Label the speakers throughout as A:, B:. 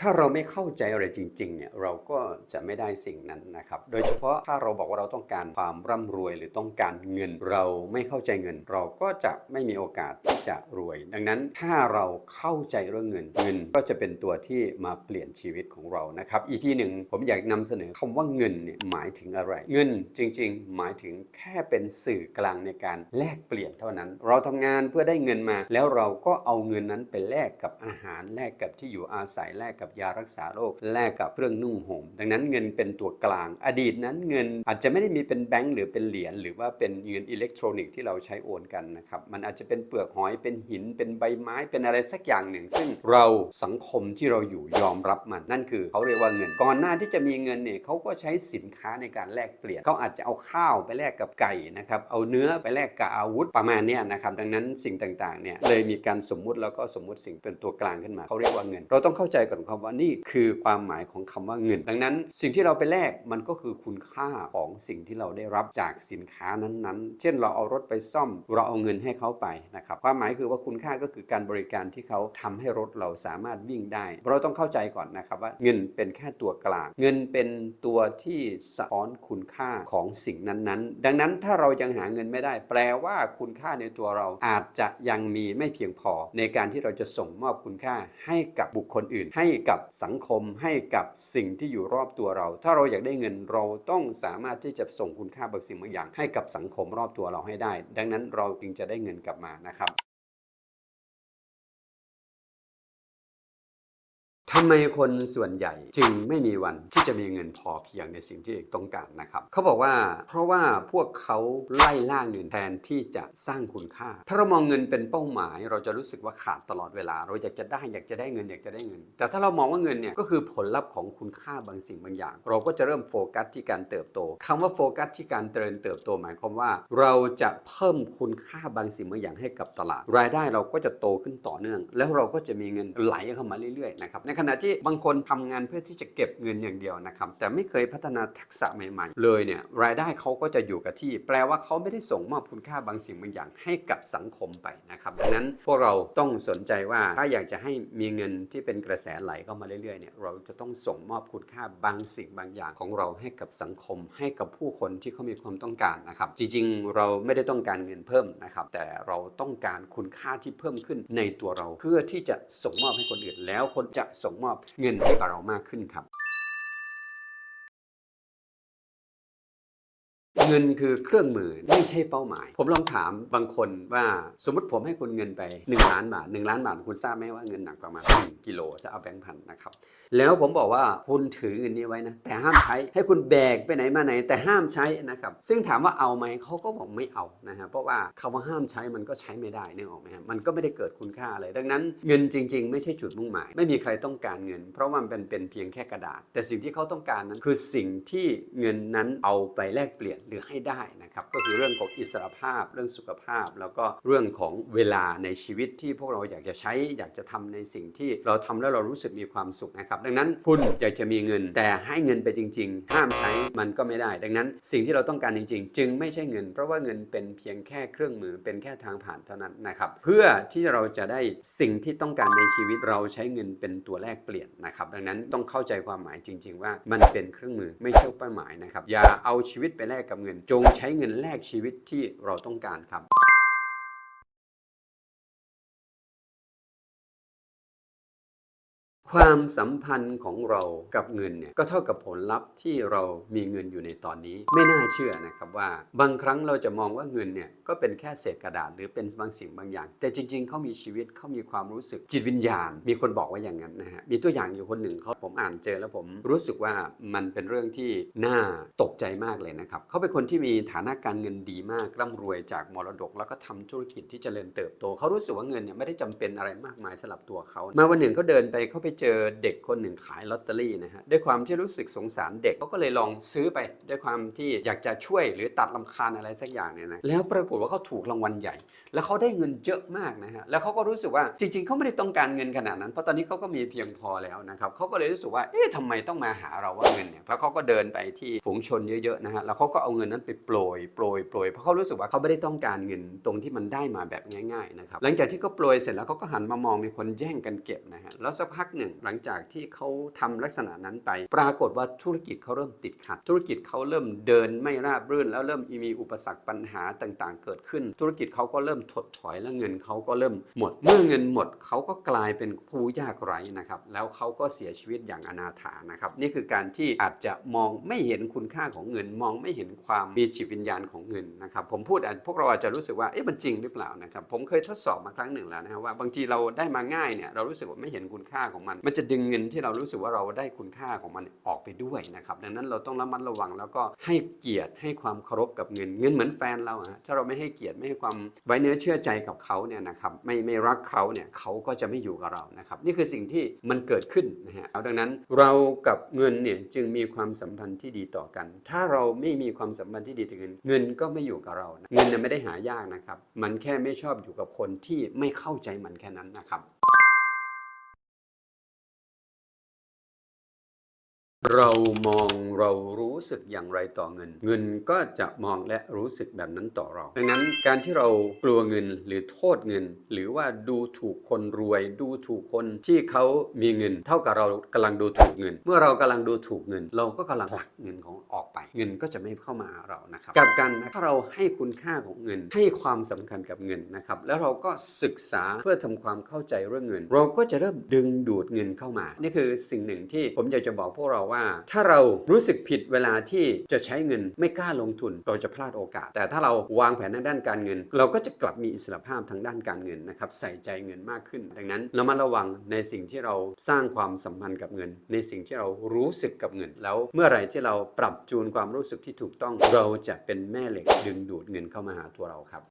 A: ถ้าเราไม่เข้าใจอะไรจริงๆเนี่ยเราก็จะไม่ได้สิ่งนั้นนะครับ โดยเฉพาะถ้าเราบอกว่าเราต้องการความร่ำรวยหรือต้องการเงิน เราไม่เข้าใจเงิน เราก็จะไม่มีโอกาสที่จะรวย ดังนั้นถ้าเราเข้าใจเรื่องเงินเงิน ก็จะเป็นตัวที่มาเปลี่ยนชีวิตของเรานะครับ อีพีหนึ่งผมอยากนำเสนอคำว่าเงินเนี่ยหมายถึงอะไร เงินจริง ๆ หมายถึงแค่เป็นสื่อกลางในการแลกเปลี่ยนเท่านั้น เราทำงานเพื่อได้เงินมา แล้วเราก็เอาเงินนั้นไปแลกกับอาหารแลกกับที่อยู่อาศัยแลกกับับยารักษาโรคแลกกับเครื่องนุ่งห่มดังนั้นเงินเป็นตัวกลาง อดีตนั้นเงินอาจจะไม่ได้มีเป็นแบงก์หรือเป็นเหรียญหรือว่าเป็นเงินอิเล็กทรอนิกส์ที่เราใช้โอนกันนะครับมันอาจจะเป็นเปลือกหอยเป็นหินเป็นใบไม้เป็นอะไรสักอย่างหนึ่ง ซึ่งเราสังคมที่เราอยู่ยอมรับมันนั่นคือเขาเรียกว่าเงินก่อนหน้าที่จะมีเงินเนี่ยเขาก็ใช้สินค้าในการแลกเปลี่ยนเขาอาจจะเอาข้าวไปแลกกับไก่นะครับเอาเนื้อไปแลกกับอาวุธประมาณนี้นะครับดังนั้นสิ่งต่างๆเนี่ยเลยมีการสมมุติแล้วก็สมมุติสิ่งเป็นตัวกลางขึ้นมาเขาเรียกว่าเงิน เราต้องเข้าใจก่อนครับว่านี่คือความหมายของคำว่าเงิน ดังนั้น สิ่งที่เราไปแลกมันก็คือคุณค่าของสิ่งที่เราได้รับจากสินค้านั้นๆ เช่นเราเอารถไปซ่อม เราเอาเงินให้เขาไปนะครับความหมายคือว่าคุณค่าก็คือการบริการที่เขาทำให้รถเราสามารถวิ่งได้ เราต้องเข้าใจก่อนนะครับว่าเงินเป็นแค่ตัวกลาง เงินเป็นตัวที่สะท้อนคุณค่าของสิ่งนั้นๆ ดังนั้นถ้าเรายังหาเงินไม่ได้ แปลว่าคุณค่าในตัวเราอาจจะยังมีไม่เพียงพอ ในการที่เราจะส่งมอบคุณค่าให้กับบุคคลอื่น ให้กับสังคมให้กับสิ่งที่อยู่รอบตัวเรา ถ้าเราอยากได้เงินเราต้องสามารถที่จะส่งคุณค่าบางสิ่งบางอย่าง ให้กับสังคมรอบตัวเราให้ได้ ดังนั้นเราจึงจะได้เงินกลับมานะครับ ทำไมคนส่วนใหญ่จึงไม่มีวันที่จะมีเงินพอเพียงในสิ่งที่ต้องการนะครับ เขาบอกว่าเพราะว่าพวกเขาไล่ล่าเงินแทนที่จะสร้างคุณค่า ถ้าเรามองเงินเป็นเป้าหมาย เราจะรู้สึกว่าขาดตลอดเวลา เราอยากจะได้อยากจะได้เงินอยากจะได้เงิน แต่ถ้าเรามองว่าเงินเนี่ยก็คือผลลัพธ์ของคุณค่าบางสิ่งบางอย่าง เราก็จะเริ่มโฟกัสที่การเติบโตคำว่าโฟกัสที่การเจริญเติบโตหมายความว่า เราจะเพิ่มคุณค่าบางสิ่งบางอย่างให้กับตลาด รายได้เราก็จะโตขึ้นต่อเนื่อง แล้วเราก็จะมีเงินไหลเข้ามาเรื่อยๆนะครับในขณะที่บางคนทำงานเพื่อที่จะเก็บเงินอย่างเดียวนะครับแต่ไม่เคยพัฒนาทักษะใหม่ๆ เลยเนี่ยรายได้เขาก็จะอยู่กับที่ แปลว่าเขาไม่ได้ส่งมอบคุณค่าบางสิ่งบางอย่างให้กับสังคมไปนะครับดังนั้นพวกเราต้องสนใจว่าถ้าอยากจะให้มีเงินที่เป็นกระแสไหลเข้ามาเรื่อยๆเนี่ยเราจะต้องส่งมอบคุณค่าบางสิ่งบางอย่างของเราให้กับสังคม ให้กับผู้คนที่เขามีความต้องการนะครับ จริงๆ เราไม่ได้ต้องการเงินเพิ่มนะครับ แต่เราต้องการคุณค่าที่เพิ่มขึ้นในตัวเรา เพื่อที่จะส่งมอบให้คนอื่นแล้วคนจะส่งมอบเงินให้กับเรามากขึ้นครับ เงินคือเครื่องมือไม่ใช่เป้าหมาย ผมลองถามบางคนว่าสมมติผมให้คุณเงินไป 1 ล้านบาท1ล้านบาทคุณทราบไหมว่าเงินหนักประมาณ1กิโลจะเอาแบงค์พันนะครับ แล้วผมบอกว่าคุณถือเงินนี้ไว้นะ แต่ห้ามใช้ให้คุณแบกไปไหนมาไหน แต่ห้ามใช้นะครับ ซึ่งถามว่าเอาไหมเขาก็บอกไม่เอานะฮะเพราะว่าคำว่าห้ามใช้มันก็ใช้ไม่ได้นึกออกไหมฮะมันก็ไม่ได้เกิดคุณค่าอะไรดังนั้นเงินจริง ๆ ไม่ใช่จุดมุ่งหมาย ไม่มีใครต้องการเงิน เพราะว่ามันเป็นเป็นเพียงแค่กระดาษ แต่สิ่งที่เขาต้องการนั้นคือสิ่งที่เงินนั้นเอาไปแลกเปลี่ยนือให้ได้นะครับก็คือเรื่องของอิสรภาพ เรื่องสุขภาพ แล้วก็เรื่องของเวลาในชีวิตที่พวกเราอยากจะใช้อยากจะทำในสิ่งที่เราทำแล้วเรารู้สึกมีความสุขนะครับ ดังนั้นคุณอยากจะมีเงิน แต่ให้เงินไปจริง ๆ ห้ามใช้มันก็ไม่ได้ ดังนั้นสิ่งที่เราต้องการจริง ๆ จึงไม่ใช่เงิน เพราะว่าเงินเป็นเพียงแค่เครื่องมือเป็นแค่ทางผ่านเท่านั้นนะครับ เพื่อที่เราจะได้สิ่งที่ต้องการในชีวิตเราใช้เงินเป็นตัวแลกเปลี่ยนนะครับ ดังนั้นต้องเข้าใจความหมายจริง ๆ ว่ามันเป็นเครื่องมือไม่ใช่เป้าหมายนะครับอย่าเอาชีวิตไปแลกกับเงินจงใช้เงินแลกชีวิตที่เราต้องการครับ ความสัมพันธ์ของเรากับเงินเนี่ยก็เท่ากับผลลัพธ์ที่เรามีเงินอยู่ในตอนนี้ ไม่น่าเชื่อนะครับว่า บางครั้งเราจะมองว่าเงินเนี่ยก็เป็นแค่เศษกระดาษหรือเป็นบางสิ่งบางอย่าง แต่จริง ๆเขามีชีวิตเขามีความรู้สึกจิตวิญญาณ มีคนบอกว่าอย่างนั้นนะฮะมีตัวอย่างอยู่คนหนึ่งเขาผมอ่านเจอแล้วผมรู้สึกว่ามันเป็นเรื่องที่น่าตกใจมากเลยนะครับเขาเป็นคนที่มีฐานะการเงินดีมากร่ำรวยจากมรดก แล้วก็ทำธุรกิจที่เจริญเติบโตเขารู้สึกว่าเงินเนี่ยไม่ได้จำเป็นอะไรมากมายสำหรับตัวเขามาวันหนึ่งเขาเดินไปเขาไปเจอเด็กคนหนึ่งขายลอตเตอรี่นะฮะด้วยความที่รู้สึกสงสารเด็กเขาก็เลยลองซื้อไป ด้วยความที่อยากจะช่วยหรือตัดลำคาญอะไรสักอย่างเนี่ยนะแล้วปรากฏว่าเขาถูกรางวัลใหญ่ แล้วเขาได้เงินเยอะมากนะฮะแล้วเขาก็รู้สึกว่าจริง ๆเขาไม่ได้ต้องการเงินขนาดนั้น เพราะตอนนี้เขาก็มีเพียงพอแล้วนะครับเขาก็เลยรู้สึกว่าเอ๊ะทำไมต้องมาหาเราว่าเงินเนี่ยเพราะเขาก็เดินไปที่ฝูงชนเยอะๆนะฮะแล้วเขาก็เอาเงินนั้นไปโปรยโปรยโปรยเพราะเขารู้สึกว่าเขาไม่ได้ต้องการเงินตรงที่มันได้มาแบบง่ายๆนะครับหลังจากที่เขาโปรยเสร็จแล้วเขาก็หันมามองมีคนแย่งกันเก็บนะฮะแล้วสักพักหนึ่งนึ่งหลังจากที่เขาทำลักษณะนั้นไป ปรากฏว่าธุรกิจเขาเริ่มติดขัด ธุรกิจเขาเริ่มเดินไม่ราบรื่น แล้วเริ่มมีอุปสรรคปัญหาต่างๆ เกิดขึ้น ธุรกิจเขาก็เริ่มถดถอยและเงินเขาก็เริ่มหมด เมื่อเงินหมดเขาก็กลายเป็นผู้ยากไร้นะครับแล้วเขาก็เสียชีวิตอย่างอนาถานะครับนี่คือการที่อาจจะมองไม่เห็นคุณค่าของเงิน มองไม่เห็นความมีจิตวิญญาณของเงินนะครับผมพูดอาจพวกเราอาจจะรู้สึกว่าเอ๊ะมันจริงหรือเปล่านะครับผมเคยทดสอบมาครั้งหนึ่งแล้วนะครับว่าบางทีเราได้มาง่ายเนี่ยเรารู้สึกว่าไม่เห็นคุณค่าของมันมันจะดึงเงินที่เรารู้สึกว่าเราได้คุณค่าของมันออกไปด้วยนะครับดังนั้นเราต้องระมัดระวังแล้วก็ให้เกียรติให้ความเคารพกับเงินเงินเหมือนแฟนเราฮะถ้าเราไม่ให้เกียรติไม่ให้ความไว้เนื้อเชื่อใจกับเขาเนี่ยนะครับไม่ไม่รักเขาเนี่ยเขาก็จะไม่อยู่กับเรานะครับนี่คือสิ่งที่มันเกิดขึ้นนะฮะเอาดังนั้นเรากับเงินเนี่ยจึงมีความสัมพันธ์ที่ดีต่อกัน ถ้าเราไม่มีความสัมพันธ์ที่ดีต่อเงิน เงินก็ไม่อยู่กับเรานะเงินเนี่ยไม่ได้หายากนะครับ มันแค่ไม่ชอบอยู่กับคนที่ไม่เข้าใจมันแค่นั้นนะครับ เรามองเรารู้สึกอย่างไรต่อเงิน เงินก็จะมองและรู้สึกแบบนั้นต่อเรา ดังนั้นการที่เรากลัวเงินหรือโทษเงิน หรือว่าดูถูกคนรวย ดูถูกคนที่เขามีเงิน เท่ากับเรากำลังดูถูกเงิน เมื่อเรากำลังดูถูกเงิน เราก็กำลังผลักเงินของออกไป เงินก็จะไม่เข้ามาเรานะครับกลับกันถ้าเราให้คุณค่าของเงิน ให้ความสำคัญกับเงินนะครับแล้วเราก็ศึกษาเพื่อทำความเข้าใจเรื่องเงิน เราก็จะเริ่มดึงดูดเงินเข้ามา นี่คือสิ่งหนึ่งที่ผมอยากจะบอกพวกเราว่าถ้าเรารู้สึกผิดเวลาที่จะใช้เงินไม่กล้าลงทุนเราจะพลาดโอกาส แต่ถ้าเราวางแผนทางด้านการเงิน เราก็จะกลับมีอิสระภาพทางด้านการเงินนะครับใส่ใจเงินมากขึ้น ดังนั้นเรามาระวังในสิ่งที่เราสร้างความสัมพันธ์กับเงิน ในสิ่งที่เรารู้สึกกับเงิน แล้วเมื่อไหร่ที่เราปรับจูนความรู้สึกที่ถูกต้อง เราจะเป็นแม่เหล็กดึงดูดเงินเข้ามาหาตัวเราครับ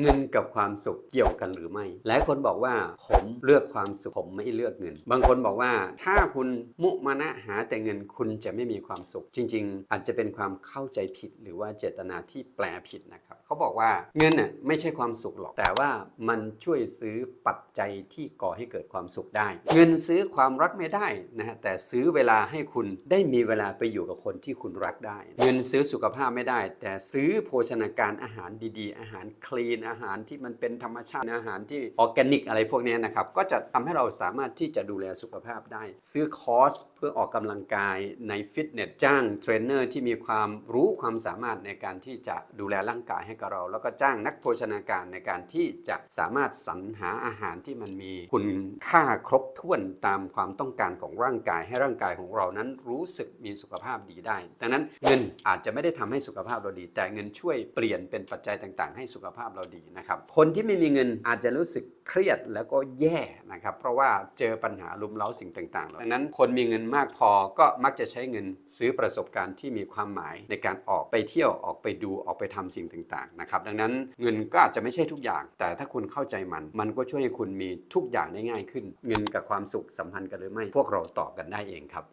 A: เงินกับความสุขเกี่ยวกันหรือไม่หลายคนบอกว่าผมเลือกความสุขผมไม่เลือกเงิน บางคนบอกว่าถ้าคุณมุมานะหาแต่เงินคุณจะไม่มีความสุข จริง ๆ อาจจะเป็นความเข้าใจผิดหรือว่าเจตนาที่แปลผิดนะครับเขาบอกว่าเงินน่ะไม่ใช่ความสุขหรอก แต่ว่ามันช่วยซื้อปัจจัยที่ก่อให้เกิดความสุขได้ เงินซื้อความรักไม่ได้นะฮะแต่ซื้อเวลาให้คุณได้มีเวลาไปอยู่กับคนที่คุณรักได้ เงินซื้อสุขภาพไม่ได้ แต่ซื้อโภชนาการอาหารดีๆ อาหารคลีนอาหารที่มันเป็นธรรมชาติอาหารที่ออร์แกนิกอะไรพวกนี้นะครับ ก็จะทำให้เราสามารถที่จะดูแลสุขภาพได้ ซื้อคอร์สเพื่อออกกำลังกายในฟิตเนสจ้างเทรนเนอร์ที่มีความรู้ความสามารถในการที่จะดูแลร่างกายให้กับเรา แล้วก็จ้างนักโภชนาการในการที่จะสามารถสรรหาอาหารที่มันมีคุณค่าครบถ้วนตามความต้องการของร่างกายให้ร่างกายของเรานั้นรู้สึกมีสุขภาพดีได้ดังนั้นเงินอาจจะไม่ได้ทำให้สุขภาพเราดี แต่เงินช่วยเปลี่ยนเป็นปัจจัยต่าง ๆ ให้สุขภาพเราดีนะครับ คนที่ไม่มีเงินอาจจะรู้สึกเครียดแล้วก็แย่นะครับ เพราะว่าเจอปัญหาลุมเล้าสิ่งต่างๆดังนั้นคนมีเงินมากพอก็มักจะใช้เงินซื้อประสบการณ์ที่มีความหมายในการออกไปเที่ยวออกไปดูออกไปทำสิ่งต่างๆนะครับ ดังนั้นเงินก็อาจจะไม่ใช่ทุกอย่าง แต่ถ้าคุณเข้าใจมัน มันก็ช่วยให้คุณมีทุกอย่างได้ง่ายขึ้น เงินกับความสุขสัมพันธ์กันหรือไม่ พวกเราตอบกันได้เองครับ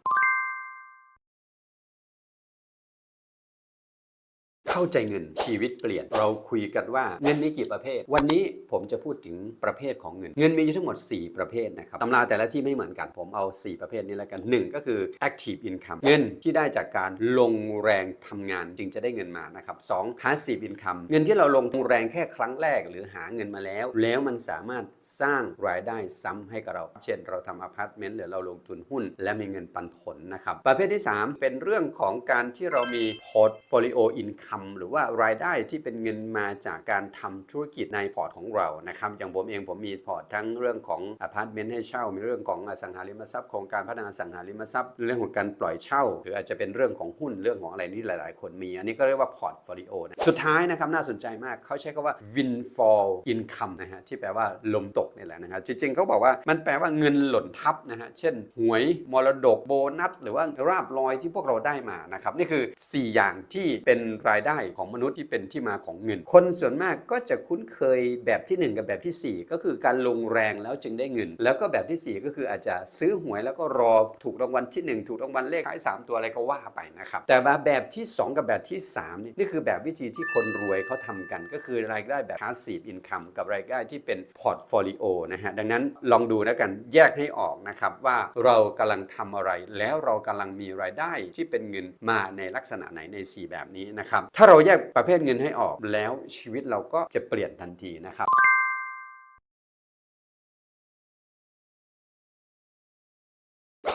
A: เข้าใจเงินชีวิตเปลี่ยน เราคุยกันว่าเงินมีกี่ประเภท วันนี้ผมจะพูดถึงประเภทของเงิน เงินมีอยู่ทั้งหมด 4 ประเภทนะครับตำราแต่ละที่ไม่เหมือนกันผมเอา 4 ประเภทนี้แล้วกัน 1 ก็คือ active income เงินที่ได้จากการลงแรงทำงานจึงจะได้เงินมานะครับ2 passive income เงินที่เราลงแรงแค่ครั้งแรกหรือหาเงินมาแล้ว แล้วมันสามารถสร้างรายได้ซ้ำให้กับเรา เช่น เราทำอพาร์ตเมนต์หรือเราลงทุนหุ้น และมีเงินปันผลนะครับประเภทที่ 3 เป็นเรื่องของการที่เรามี portfolio income หรือว่ารายได้ที่เป็นเงินมาจากการทำธุรกิจในพอร์ตของเรานะครับอย่างผมเองผมมีพอร์ตทั้งเรื่องของอพาร์ตเมนต์ให้เช่า มีเรื่องของอสังหาริมทรัพย์โครงการพัฒนาอสังหาริมทรัพย์เรื่องของการปล่อยเช่า หรืออาจจะเป็นเรื่องของหุ้นเรื่องของอะไรที่หลาย ๆ คนมี อันนี้ก็เรียกว่าพอร์ตโฟลิโอนะสุดท้ายนะครับน่าสนใจมากเขาใช้คำว่า windfall income นะฮะที่แปลว่าลมตกนี่แหละนะครับจริง ๆเขาบอกว่ามันแปลว่าเงินหล่นทับนะฮะเช่นหวยมรดกโบนัส หรือว่าราบลอยที่พวกเราได้มานะครับนี่คือ 4 อย่างที่เป็นรายได้ของมนุษย์ที่เป็นที่มาของเงิน คนส่วนมากก็จะคุ้นเคยแบบทีหนึ่1 กับแบบทีสี่ 4 ก็คือการลงแรงแล้วจึงได้เงิน แล้วก็แบบที่ 4 ก็คืออาจจะซื้อหวยแล้วก็รอถูกรางวัลที่ 1 ถูกรางวัลเลขท้าย 3 ตัวอะไรก็ว่าไปนะครับแต่ว่าแบบที่ 2 กับแบบที่3นี่นี่คือแบบวิธีที่คนรวยเขาทำกัน ก็คือรายได้แบบ passive income กับรายได้ที่เป็น portfolio นะฮะดังนั้นลองดูแล้วกันแยกให้ออกนะครับว่าเรากำลังทำอะไร แล้วเรากำลังมีรายได้ที่เป็นเงินมาในลักษณะไหนใน 4 แบบนี้นะครับถ้าเราแยกประเภทเงินให้ออกแล้วชีวิตเราก็จะเปลี่ยนทันทีนะครับ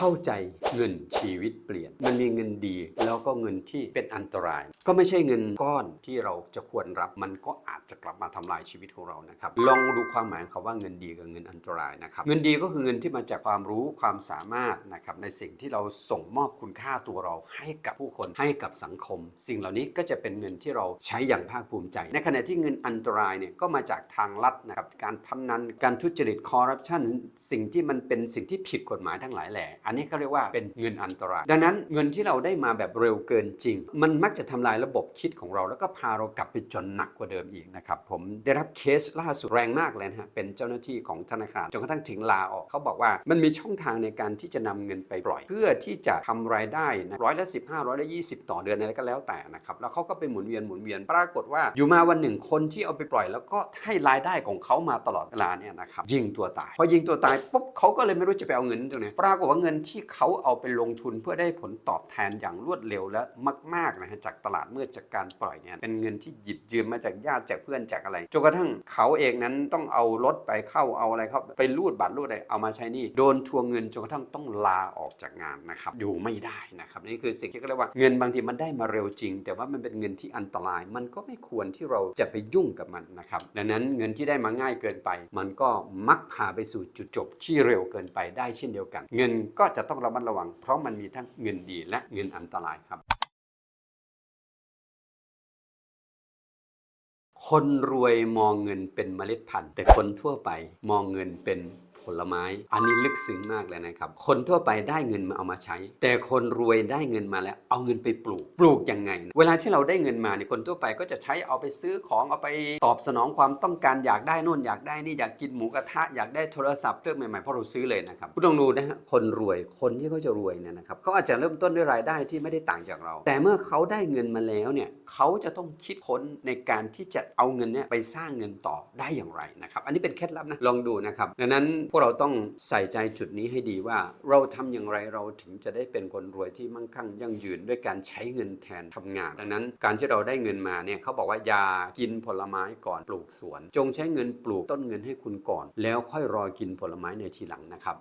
A: เข้าใจเงินชีวิตเปลี่ยน มันมีเงินดีแล้วก็เงินที่เป็นอันตราย ก็ไม่ใช่เงินก้อนที่เราจะควรรับมันก็อาจจะกลับมาทำลายชีวิตของเรานะครับลองดูความหมายของคำว่าเงินดีกับเงินอันตรายนะครับเงินดีก็คือเงินที่มาจากความรู้ความสามารถนะครับในสิ่งที่เราส่งมอบคุณค่าตัวเราให้กับผู้คนให้กับสังคม สิ่งเหล่านี้ก็จะเป็นเงินที่เราใช้อย่างภาคภูมิใจ ในขณะที่เงินอันตรายเนี่ยก็มาจากทางลัดนะครับการพนันการทุจริตคอร์รัปชันสิ่งที่มันเป็นสิ่งที่ผิดกฎหมายทั้งหลายแหล่อันนี้เขาเรียกว่าเป็นเงินอันตราย ดังนั้นเงินที่เราได้มาแบบเร็วเกินจริง มันมักจะทำลายระบบคิดของเรา แล้วก็พาเรากลับไปจนหนักกว่าเดิมอีกนะครับ ผมได้รับเคสล่าสุดแรงมากเลยนะฮะเป็นเจ้าหน้าที่ของธนาคารจนกระทั่งถึงลาออกเขาบอกว่ามันมีช่องทางในการที่จะนำเงินไปปล่อย เพื่อที่จะทำรายได้นะร้อยละสิบห้าร้อยละยี่สิบต่อเดือนอะไรก็แล้วแต่นะครับแล้วเขาก็ไปหมุนเวียนหมุนเวียนปรากฏว่าอยู่มาวันหนึ่งคนที่เอาไปปล่อย แล้วก็ให้รายได้ของเขามาตลอดเวลาเนี่ยนะครับยิงตัวตายพอยิงตัวตายปุ๊บเขาก็เลยไม่รู้จะไปเอาเงินตรงไหนปรากฏว่าเงินที่เขาเอาไปลงทุนเพื่อได้ผลตอบแทนอย่างรวดเร็วและมากๆนะฮะจากตลาดมืดจากการปล่อยเนี่ยเป็นเงินที่หยิบยืมมาจากญาติจากเพื่อนจากอะไรจนกระทั่งเขาเองนั้นต้องเอารถไปเข้าเอาอะไรเข้าไปรูดบัตรรูดอะไรเอามาใช้นี่โดนทวงเงินจนกระทั่งต้องลาออกจากงานนะครับอยู่ไม่ได้นะครับนี่คือสิ่งที่เขาเรียกว่าเงินบางทีมันได้มาเร็วจริง แต่ว่ามันเป็นเงินที่อันตราย มันก็ไม่ควรที่เราจะไปยุ่งกับมันนะครับดังนั้นเงินที่ได้มาง่ายเกินไป มันก็มักพาไปสู่จุดจบที่เร็วเกินไปได้เช่นเดียวกัน เงินก็จะต้องระมัดระวัง เพราะมันมีทั้งเงินดีและเงินอันตรายครับ คนรวยมองเงินเป็นเมล็ดพันธุ์ แต่คนทั่วไปมองเงินเป็น ผลไม้ อันนี้ลึกซึ้งมากเลยนะครับ คนทั่วไปได้เงินมาเอามาใช้ แต่คนรวยได้เงินมาแล้ว เอาเงินไปปลูก ปลูกยังไงนะเวลาที่เราได้เงินมาเนี่ยคนทั่วไปก็จะใช้เอาไปซื้อของเอาไปตอบสนองความต้องการอยากได้โน่นอยากได้นี่อยากกินหมูกระทะอยากได้โทรศัพท์เครื่องใหม่ๆเพราะเราซื้อเลยนะครับคุณลองดูนะฮะคนรวยคนที่เขาจะรวยเนี่ยนะครับเขาอาจจะเริ่มต้นด้วยรายได้ที่ไม่ได้ต่างจากเรา แต่เมื่อเขาได้เงินมาแล้วเนี่ยเขาจะต้องคิดค้นในการที่จะเอาเงินเนี่ยไปสร้างเงินต่อได้อย่างไรนะครับ อันนี้เป็นเคล็ดลับนะลองดูนะครับดังนั้นพวกเราต้องใส่ใจจุดนี้ให้ดีว่า เราทำอย่างไรเราถึงจะได้เป็นคนรวยที่มั่งคั่งยั่งยืนด้วยการใช้เงินแทนทำงาน ดังนั้นการที่เราได้เงินมาเนี่ยเขาบอกว่าอย่ากินผลไม้ก่อนปลูกสวน จงใช้เงินปลูกต้นเงินให้คุณก่อน แล้วค่อยรอกินผลไม้ในทีหลังนะครับ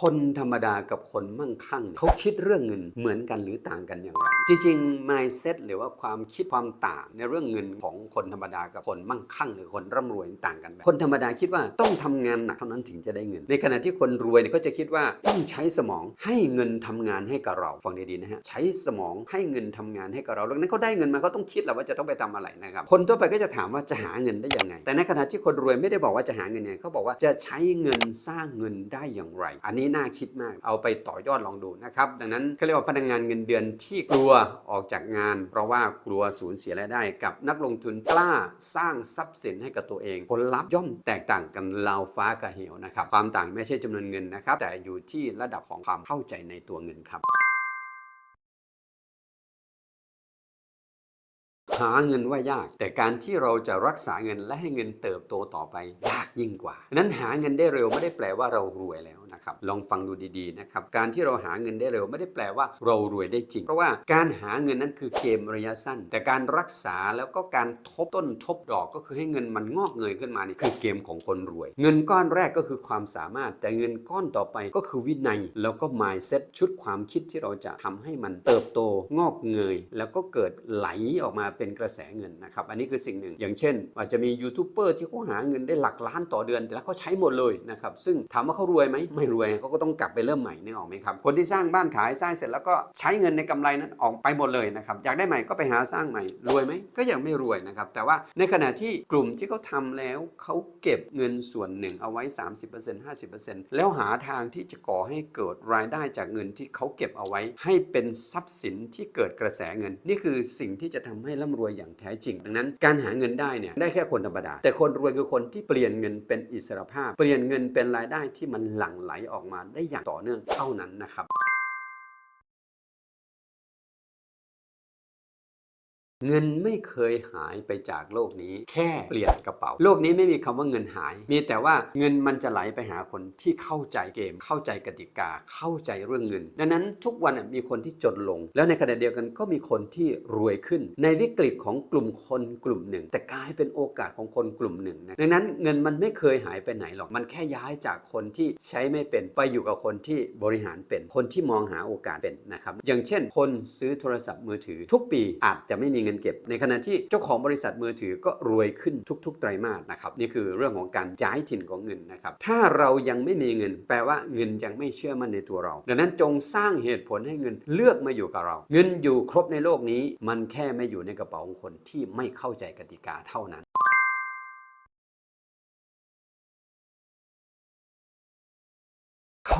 A: คนธรรมดากับคนมั่งคั่ง เขาคิดเรื่องเงินเหมือนกันหรือต่างกันอย่างไร จริงๆ mindset หรือว่าความคิดความต่างในเรื่องเงินของคนธรรมดากับคนมั่งคั่ง หรือคนร่ำรวยต่างกันแบบคนธรรมดาคิดว่าต้องทำงานหนักเท่านั้นถึงจะได้เงิน ในขณะที่คนรวยเนี่ยก็จะคิดว่าต้องใช้สมองให้เงินทำงานให้กับเราฟังดีๆนะฮะใช้สมองให้เงินทำงานให้กับเราดังนั้นเขาได้เงินมาเขาต้องคิดแหละว่าจะต้องไปทำอะไรนะครับคนทั่วไปก็จะถามว่าจะหาเงินได้ยังไง แต่ในขณะที่คนรวยไม่ได้บอกว่าจะหาเงินยังไงเขาบอกว่าจะใช้เงินสร้างเงินได้อย่างไร อันนี้น่าคิดมาก เอาไปต่อยอดลองดูนะครับ ดังนั้นเขาเรียกว่าพนักงานเงินเดือนที่กลัวออกจากงาน เพราะว่ากลัวสูญเสียรายได้ กับนักลงทุนกล้าสร้างทรัพย์สินให้กับตัวเอง ผลลัพธ์ย่อมแตกต่างกันราวฟ้ากับเหวนะครับ ความต่างไม่ใช่จำนวนเงินนะครับ แต่อยู่ที่ระดับของความเข้าใจในตัวเงินครับหาเงินว่ายาก แต่การที่เราจะรักษาเงินและให้เงินเติบโตต่อไปยากยิ่งกว่า นั้นหาเงินได้เร็วไม่ได้แปลว่าเรารวยแล้ว นะครับลองฟังดูดีๆนะครับการที่เราหาเงินได้เร็วไม่ได้แปลว่าเรารวยได้จริง เพราะว่าการหาเงินนั้นคือเกมระยะสั้น แต่การรักษาแล้วก็การทบต้นทบดอกก็คือให้เงินมันงอกเงยขึ้นมานี่คือเกมของคนรวย เงินก้อนแรกก็คือความสามารถ แต่เงินก้อนต่อไปก็คือวินัย แล้วก็ mindset ชุดความคิดที่เราจะทำให้มันเติบโตงอกเงย แล้วก็เกิดไหลออกมาเป็นกระแสเงินนะครับอันนี้คือสิ่งหนึ่ง อย่างเช่น อาจจะมียูทูบเบอร์ที่เขาหาเงินได้หลักล้านต่อเดือนแต่แล้วเขาใช้หมดเลยนะครับซึ่งถามว่าเขารวยไหมไม่รวยเขาก็ต้องกลับไปเริ่มใหม่นึกออกไหมครับคนที่สร้างบ้านขายสร้างเสร็จแล้วก็ใช้เงินในกำไรนั้นออกไปหมดเลยนะครับอยากได้ใหม่ก็ไปหาสร้างใหม่รวยไหมก็ยังไม่รวยนะครับแต่ว่าในขณะที่กลุ่มที่เขาทำแล้วเขาเก็บเงินส่วนหนึ่งเอาไว้ 30% 50%แล้วหาทางที่จะก่อให้เกิดรายได้จากเงินที่เขาเก็บเอาไว้ ให้เป็นทรัพย์สินที่เกิดกระแสเงิน นี่คือสิ่งที่จะทำให้ร่ำรวยอย่างแท้จริง ดังนั้นการหาเงินได้เนี่ยได้แค่คนธรรมดา แต่คนรวยคือคนที่เปลี่ยนเงินเป็นอิสรภาพ เปลี่ยนเงินเป็นรายได้ที่มันหลั่งไหลออกมาได้อย่างต่อเนื่องเท่านั้นนะครับ เงินไม่เคยหายไปจากโลกนี้ แค่เปลี่ยนกระเป๋า โลกนี้ไม่มีคำว่าเงินหาย มีแต่ว่าเงินมันจะไหลไปหาคนที่เข้าใจเกม เข้าใจกติกา เข้าใจเรื่องเงิน ดังนั้นทุกวันมีคนที่จนลง แล้วในขณะเดียวกันก็มีคนที่รวยขึ้น ในวิกฤตของกลุ่มคนกลุ่มหนึ่ง แต่กลายเป็นโอกาสของคนกลุ่มหนึ่งนะดังนั้นเงินมันไม่เคยหายไปไหนหรอกมันแค่ย้ายจากคนที่ใช้ไม่เป็นไปอยู่กับคนที่บริหารเป็นคนที่มองหาโอกาสเป็นนะครับอย่างเช่น คนซื้อโทรศัพท์มือถือ ทุกปีอาจจะไม่มีเงินเก็บ ในขณะที่เจ้าของบริษัทมือถือก็รวยขึ้นทุก ๆ ไตรมาสนะครับนี่คือเรื่องของการย้ายถิ่นของเงินนะครับถ้าเรายังไม่มีเงิน แปลว่าเงินยังไม่เชื่อมั่นในตัวเรา ดังนั้นจงสร้างเหตุผลให้เงินเลือกมาอยู่กับเรา เงินอยู่ครบในโลกนี้ มันแค่ไม่อยู่ในกระเป๋าของคนที่ไม่เข้าใจกติกาเท่านั้น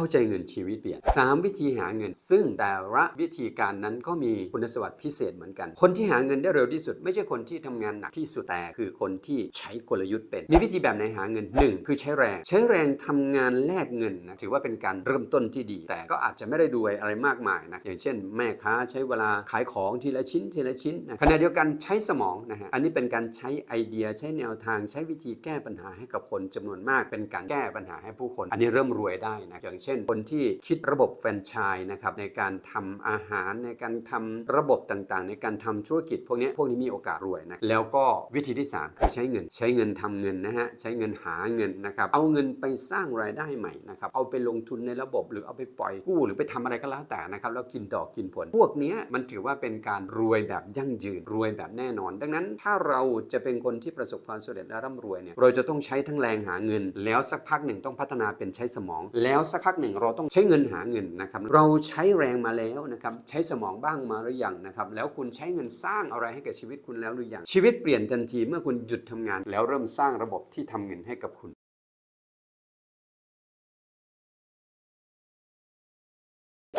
A: เข้าใจเงินชีวิตเปลี่ยน 3 วิธีหาเงิน ซึ่งแต่ละวิธีการนั้นก็มีคุณสมบัติพิเศษเหมือนกัน คนที่หาเงินได้เร็วที่สุด ไม่ใช่คนที่ทำงานหนักที่สุดแต่คือคนที่ใช้กลยุทธ์เป็น มีวิธีแบบไหนหาเงิน 1 คือใช้แรง ใช้แรงทำงานแลกเงินนะถือว่าเป็นการเริ่มต้นที่ดี แต่ก็อาจจะไม่ได้ดูอะไรมากมายนะอย่างเช่น แม่ค้าใช้เวลาขายของทีละชิ้นทีละชิ้นนะขณะเดียวกันใช้สมองนะฮะอันนี้เป็นการใช้ไอเดียใช้แนวทางใช้วิธีแก้ปัญหาให้กับคนจำนวนมากเป็นการแก้ปัญหาให้ผู้คน อันนี้เริ่มรวยได้นะอย่างเช่นช่น คนที่คิดระบบแฟรนไชส์นะครับในการทำอาหารในการทำระบบต่างๆ ในการทำธุรกิจพวกนี้พวกนี้มีโอกาสรวยนะแล้วก็วิธีที่ 3 คือใช้เงิน ใช้เงินทำเงินนะฮะใช้เงินหาเงินนะครับเอาเงินไปสร้างรายได้ใหม่นะครับเอาไปลงทุนในระบบหรือเอาไปปล่อยกู้หรือไปทำอะไรก็แล้วแต่นะครับแล้วกินดอกกินผล พวกนี้มันถือว่าเป็นการรวยแบบยั่งยืนรวยแบบแน่นอน ดังนั้นถ้าเราจะเป็นคนที่ประสบความสำเร็จและร่ำรวยเนี่ยเราจะต้องใช้ทั้งแรงหาเงิน แล้วสักพักหนึ่งต้องพัฒนาเป็นใช้สมอง แล้วสักพักหนึ่งเราต้องใช้เงินหาเงินนะครับเราใช้แรงมาแล้วนะครับใช้สมองบ้างมาหรือยังนะครับแล้วคุณใช้เงินสร้างอะไรให้กับชีวิตคุณแล้วหรือยังชีวิตเปลี่ยนทันทีเมื่อคุณหยุดทำงาน แล้วเริ่มสร้างระบบที่ทำเงินให้กับคุณ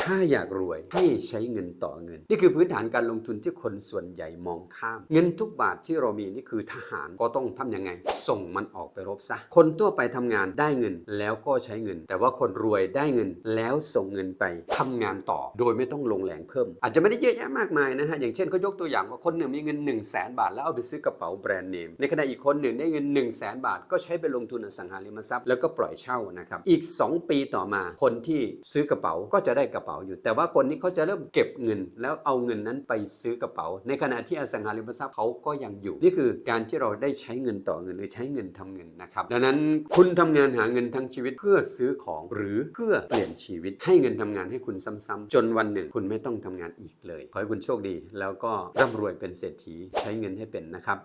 A: ถ้าอยากรวยให้ใช้เงินต่อเงิน นี่คือพื้นฐานการลงทุนที่คนส่วนใหญ่มองข้าม เงินทุกบาทที่เรามีนี่คือทหารก็ต้องทำยังไง ส่งมันออกไปรบซะคนทั่วไปทำงานได้เงินแล้วก็ใช้เงิน แต่ว่าคนรวยได้เงินแล้วส่งเงินไปทำงานต่อ โดยไม่ต้องลงแรงเพิ่ม อาจจะไม่ได้เยอะแยะมากมายนะฮะอย่างเช่นเขายกตัวอย่างว่าคนหนึ่งมีเงิน 1 0 0 0 0แบาทแล้วเอาไปซื้อกระเป๋าแบรนด์เนมในขณะอีกคนหนึ่งได้เงิน 1 0 0 0 0แบาท ก็ใช้ไปลงทุนอสังหาริมทรัพย์แล้วก็ปล่อยเช่านะครับอีก 2 ปีต่อมาคนที่ซื้อกระเป๋าก็จะได้กระเป๋าอยู่ แต่ว่าคนนี้เขาจะเริ่มเก็บเงิน แล้วเอาเงินนั้นไปซื้อกระเป๋า ในขณะที่อสังหาริมทรัพย์เขาก็ยังอยู่ นี่คือการที่เราได้ใช้เงินต่อเงินหรือใช้เงินทำเงินนะครับ ดังนั้นคุณทำงานหาเงินทั้งชีวิตเพื่อซื้อของหรือเพื่อเปลี่ยนชีวิต ให้เงินทำงานให้คุณซ้ำๆจนวันหนึ่ง คุณไม่ต้องทำงานอีกเลย ขอให้คุณโชคดี แล้วก็ร่ำรวยเป็นเศรษฐีใช้เงินให้เป็นนะครับ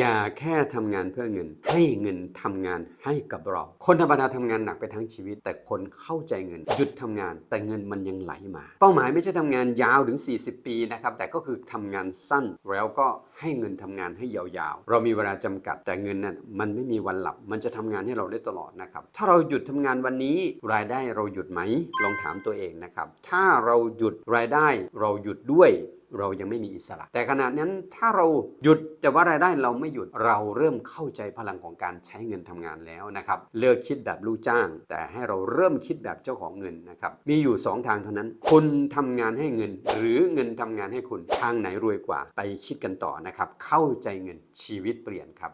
A: อย่าแค่ทำงานเพื่อเงิน ให้เงินทำงานให้กับเรา คนธรรมดาทำงานหนักไปทั้งชีวิต แต่คนเข้าใจเงินหยุดทำงาน แต่เงินมันยังไหลมา เป้าหมายไม่ใช่ทำงานยาวถึง 40 ปีนะครับแต่ก็คือทำงานสั้นแล้วก็ให้เงินทำงานให้ยาวๆ เรามีเวลาจำกัดแต่เงินนั้นมันไม่มีวันหลับ มันจะทำงานให้เราได้ตลอดนะครับถ้าเราหยุดทำงานวันนี้ รายได้เราหยุดไหมลองถามตัวเองนะครับถ้าเราหยุดรายได้เราหยุดด้วย เรายังไม่มีอิสระ แต่ขณะนั้นถ้าเราหยุดแต่ว่ารายได้เราไม่หยุดเราเริ่มเข้าใจพลังของการใช้เงินทำงานแล้วนะครับเลิกคิดแบบลูกจ้าง แต่ให้เราเริ่มคิดแบบเจ้าของเงินนะครับมีอยู่ 2 ทางเท่านั้น คุณทำงานให้เงิน หรือเงินทำงานให้คุณทางไหนรวยกว่าไปคิดกันต่อนะครับเข้าใจเงินชีวิตเปลี่ยนครับ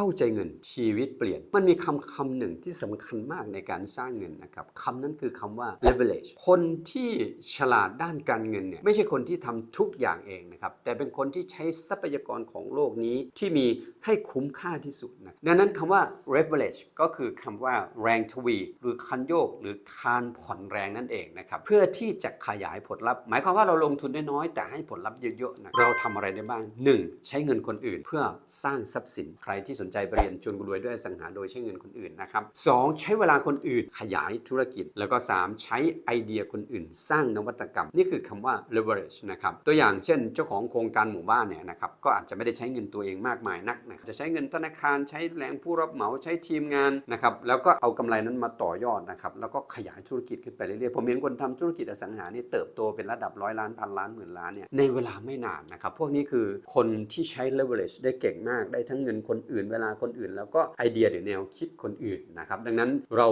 A: เข้าใจเงินชีวิตเปลี่ยน มันมีคำคำหนึ่งที่สำคัญมากในการสร้างเงินนะครับคำนั้นคือคำว่า leverage คนที่ฉลาดด้านการเงินเนี่ยไม่ใช่คนที่ทำทุกอย่างเองนะครับแต่เป็นคนที่ใช้ทรัพยากรของโลกนี้ที่มีให้คุ้มค่าที่สุดนะดังนั้นคำว่า leverage ก็คือคำว่าแรงทวี หรือคันโยก หรือคานผ่อนแรงนั่นเองนะครับเพื่อที่จะขยายผลลัพธ์ หมายความว่าเราลงทุนได้น้อยแต่ให้ผลลัพธ์เยอะๆนะเราทำอะไรได้บ้าง 1. ใช้เงินคนอื่นเพื่อสร้างทรัพย์สินใครที่สนใจไปเรียนจนรวยด้วยอสังหาโดยใช้เงินคนอื่นนะครับสองใช้เวลาคนอื่นขยายธุรกิจ แล้วก็ 3 ใช้ไอเดียคนอื่น สร้างนวัตกรรม นี่คือคำว่า leverage นะครับตัวอย่างเช่น เจ้าของโครงการหมู่บ้านเนี่ยนะครับก็อาจจะไม่ได้ใช้เงินตัวเองมากมายนักนะจะใช้เงินธนาคารใช้แรงผู้รับเหมาใช้ทีมงานนะครับแล้วก็เอากำไรนั้นมาต่อยอดนะครับแล้วก็ขยายธุรกิจขึ้นไปเรื่อยๆผมเห็นคนทำธุรกิจอสังหานี่เติบโตเป็นระดับร้อยล้านพันล้านหมื่นล้านเนี่ยในเวลาไม่นานนะครับพวกนี้คือคนที่ใช้ leverage ได้เก่งมากได้ทั้งเงินคนอื่นเวลาคนอื่น แล้วก็ไอเดียหรือแนวคิดคนอื่นนะครับดังนั้นเรา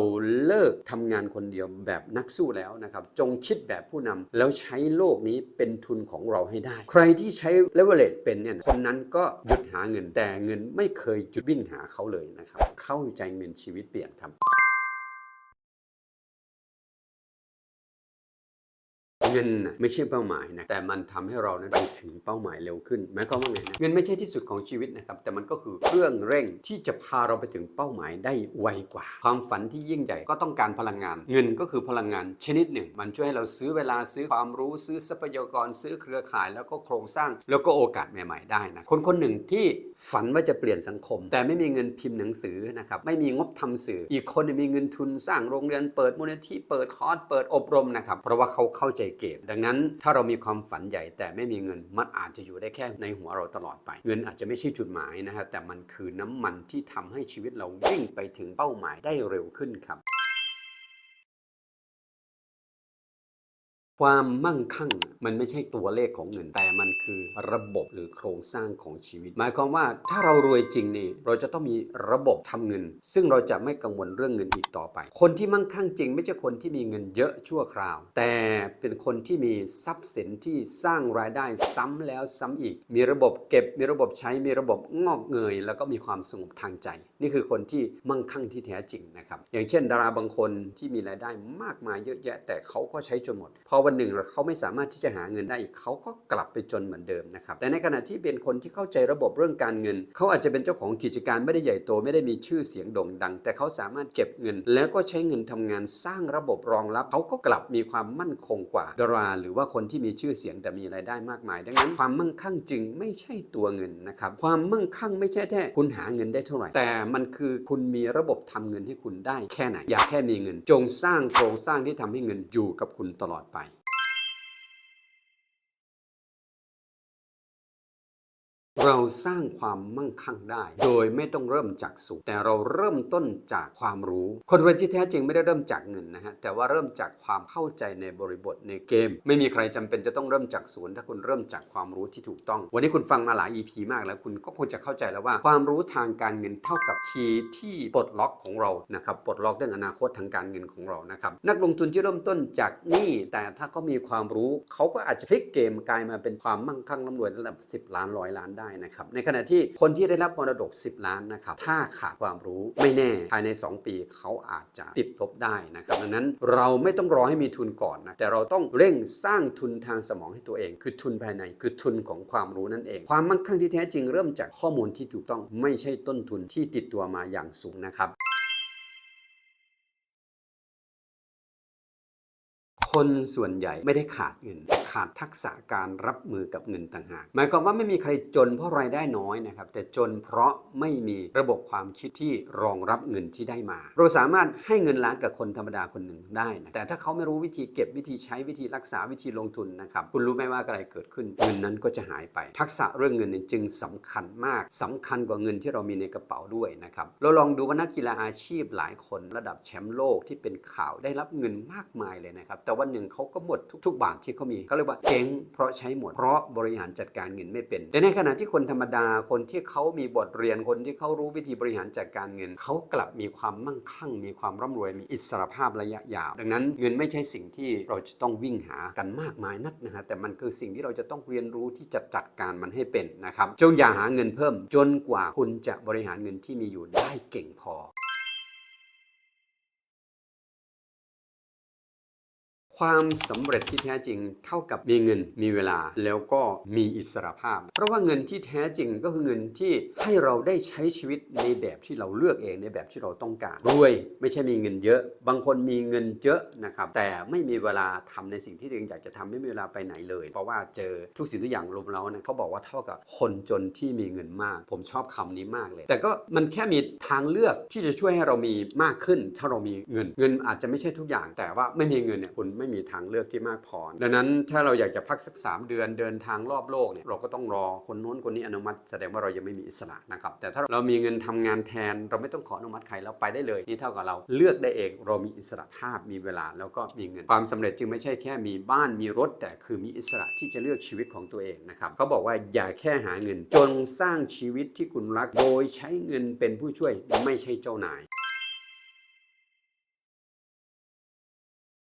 A: เลิกทำงานคนเดียวแบบนักสู้แล้วนะครับจงคิดแบบผู้นำแล้วใช้โลกนี้เป็นทุนของเราให้ได้ ใครที่ใช้เลเวลเป็นเนี่ยคนนั้นก็หยุดหาเงินแต่เงินไม่เคยหยุดวิ่งหาเขาเลยนะครับเข้าใจเงินชีวิตเปลี่ยนครับ เงินนะไม่ใช่เป้าหมายนะแต่มันทำให้เรานั้นไปถึงเป้าหมายเร็วขึ้นหมายความว่าไงนะเงินไม่ใช่ที่สุดของชีวิตนะครับแต่มันก็คือเครื่องเร่งที่จะพาเราไปถึงเป้าหมายได้ไวกว่า ความฝันที่ยิ่งใหญ่ก็ต้องการพลังงาน เงินก็คือพลังงานชนิดหนึ่ง มันช่วยให้เราซื้อเวลาซื้อความรู้ซื้อทรัพยากรซื้อเครือข่าย แล้วก็โครงสร้างแล้วก็โอกาสใหม่ ๆได้นะคนคนหนึ่งที่ฝันว่าจะเปลี่ยนสังคม แต่ไม่มีเงินพิมพ์หนังสือนะครับไม่มีงบทำสื่อ อีกคนมีเงินทุนสร้างโรงเรียนเปิดมูลนิธิเปิดคอร์สเปิดอบรมนะครับเพราะว่าเขาเข้าใจเกมดังนั้นถ้าเรามีความฝันใหญ่แต่ไม่มีเงินมันอาจจะอยู่ได้แค่ในหัวเราตลอดไป เงินอาจจะไม่ใช่จุดหมายนะฮะแต่มันคือน้ำมันที่ทำให้ชีวิตเราวิ่งไปถึงเป้าหมายได้เร็วขึ้นครับ ความมั่งคั่งมันไม่ใช่ตัวเลขของเงินแต่มันคือระบบหรือโครงสร้างของชีวิต หมายความว่าถ้าเรารวยจริงนี่เราจะต้องมีระบบทำเงิน ซึ่งเราจะไม่กังวลเรื่องเงินอีกต่อไป คนที่มั่งคั่งจริง ไม่ใช่คนที่มีเงินเยอะชั่วคราว แต่เป็นคนที่มีทรัพย์สินที่สร้างรายได้ซ้ำแล้วซ้ำอีก มีระบบเก็บมีระบบใช้มีระบบงอกเงย แล้วก็มีความสงบทางใจ นี่คือคนที่มั่งคั่งที่แท้จริงนะครับอย่างเช่น ดาราบางคนที่มีรายได้มากมายเยอะแยะ แต่เขาก็ใช้จนหมดพอวันหนึ่งเขาไม่สามารถที่จะหาเงินได้อีกเขาก็กลับไปจนเหมือนเดิมนะครับแต่ในขณะที่เป็นคนที่เข้าใจระบบเรื่องการเงิน เขาอาจจะเป็นเจ้าของกิจการไม่ได้ใหญ่โตไม่ได้มีชื่อเสียงโด่งดัง แต่เขาสามารถเก็บเงิน แล้วก็ใช้เงินทำงานสร้างระบบรองรับเขาก็กลับมีความมั่นคงกว่าดารา หรือว่าคนที่มีชื่อเสียงแต่มีรายได้มากมาย ดังนั้นความมั่งคั่งจึงไม่ใช่ตัวเงินนะครับความมั่งคั่งไม่ใช่แค่คุณหาเงินได้เท่าไหร่ แต่มันคือคุณมีระบบทำเงินให้คุณได้แค่ไหนอย่าแค่มีเงิน จงสร้างโครงสร้างที่ทำให้เงินอยู่กับคุณตลอดไป เราสร้างความมั่งคั่งได้ โดยไม่ต้องเริ่มจากศูนย์แต่เราเริ่มต้นจากความรู้ คนรวยที่แท้จริงไม่ได้เริ่มจากเงินนะฮะแต่ว่าเริ่มจากความเข้าใจในบริบทในเกม ไม่มีใครจำเป็นจะต้องเริ่มจากศูนย์ถ้าคุณเริ่มจากความรู้ที่ถูกต้อง วันนี้คุณฟังมาหลาย EP มากแล้วคุณก็คงจะเข้าใจแล้วว่า ความรู้ทางการเงินเท่ากับคีย์ที่ปลดล็อกของเรานะครับปลดล็อกเรื่องอนาคตทางการเงินของเรานะครับนักลงทุนที่เริ่มต้นจากนี้แต่ถ้าเขามีความรู้เขาก็อาจจะพลิกเกมกลายมาเป็นความมั่งคั่งร่ำรวยระดับ10 ล้านร้อยล้านได้นะครับ ในขณะที่คนที่ได้รับมรดก 10 ล้านนะครับ ถ้าขาดความรู้ไม่แน่ภายใน 2 ปีเขาอาจจะติดลบได้นะครับดังนั้นเราไม่ต้องรอให้มีทุนก่อนนะแต่เราต้องเร่งสร้างทุนทางสมองให้ตัวเอง คือทุนภายในคือทุนของความรู้นั่นเอง ความมั่งคั่งที่แท้จริงเริ่มจากข้อมูลที่ถูกต้องไม่ใช่ต้นทุนที่ติดตัวมาอย่างสูงนะครับ คนส่วนใหญ่ไม่ได้ขาดเงิน ขาดทักษะการรับมือกับเงินต่างหากหมายความว่าไม่มีใครจนเพราะรายได้น้อยนะครับ แต่จนเพราะไม่มีระบบความคิดที่รองรับเงินที่ได้มา เราสามารถให้เงินล้านกับคนธรรมดาคนหนึ่งได้นะแต่ถ้าเขาไม่รู้วิธีเก็บวิธีใช้วิธีรักษาวิธีลงทุนนะครับคุณรู้ไหมว่าอะไรเกิดขึ้นเงินนั้นก็จะหายไป ทักษะเรื่องเงินเนี่ยจึงสำคัญมากสำคัญกว่าเงินที่เรามีในกระเป๋าด้วยนะครับเราลองดูว่านักกีฬาอาชีพหลายคนระดับแชมป์โลกที่เป็นข่าวได้รับเงินมากมายเลยนะครับแต่วันหนึ่งเขาก็หมดทุกๆบาทที่เขามีเขาเรียกว่าเจ๊งเพราะใช้หมด เพราะบริหารจัดการเงินไม่เป็น แต่ในขณะที่คนธรรมดาคนที่เขามีบทเรียนคนที่เขารู้วิธีบริหารจัดการเงินเขากลับมีความมั่งคั่ง มีความร่ำรวยมีอิสรภาพระยะยาว ดังนั้นเงินไม่ใช่สิ่งที่เราจะต้องวิ่งหากันมากมายนักนะฮะแต่มันคือสิ่งที่เราจะต้องเรียนรู้ที่จะจัดการมันให้เป็นนะครับจงอย่าหาเงินเพิ่มจนกว่าคุณจะบริหารเงินที่มีอยู่ได้เก่งพอ ความสำเร็จที่แท้จริงเท่ากับมีเงินมีเวลาแล้วก็มีอิสระภาพ เพราะว่าเงินที่แท้จริงก็คือเงินที่ให้เราได้ใช้ชีวิตในแบบที่เราเลือกเองในแบบที่เราต้องการรวยไม่ใช่มีเงินเยอะ บางคนมีเงินเยอะนะครับแต่ไม่มีเวลาทำในสิ่งที่ตัวเองอยากจะทำไม่มีเวลาไปไหนเลย เพราะว่าเจอทุกสิ่งทุกอย่างรวมแล้วนะเขาบอกว่าเท่ากับคนจนที่มีเงินมาก ผมชอบคำนี้มากเลย แต่ก็มันแค่มีทางเลือกที่จะช่วยให้เรามีมากขึ้น ถ้าเรามีเงินเงินอาจจะไม่ใช่ทุกอย่าง แต่ว่าไม่มีเงินเนี่ยคุณไม่ไม่มีทางเลือกที่มากพอ ดังนั้นถ้าเราอยากจะพักสัก 3 เดือนเดินทางรอบโลกเนี่ยเราก็ต้องรอคนโน้นคนนี้อนุมัติ แสดงว่าเรายังไม่มีอิสระนะครับ แต่ถ้าเรามีเงินทำงานแทน เราไม่ต้องขออนุมัติใครเราไปได้เลย นี่เท่ากับเราเลือกได้เองเรามีอิสระภาพมีเวลาแล้วก็มีเงินความสำเร็จจึงไม่ใช่แค่มีบ้านมีรถ แต่คือมีอิสระที่จะเลือกชีวิตของตัวเองนะครับเขาบอกว่าอย่าแค่หาเงินจงสร้างชีวิตที่คุณรักโดยใช้เงินเป็นผู้ช่วยไม่ใช่เจ้านาย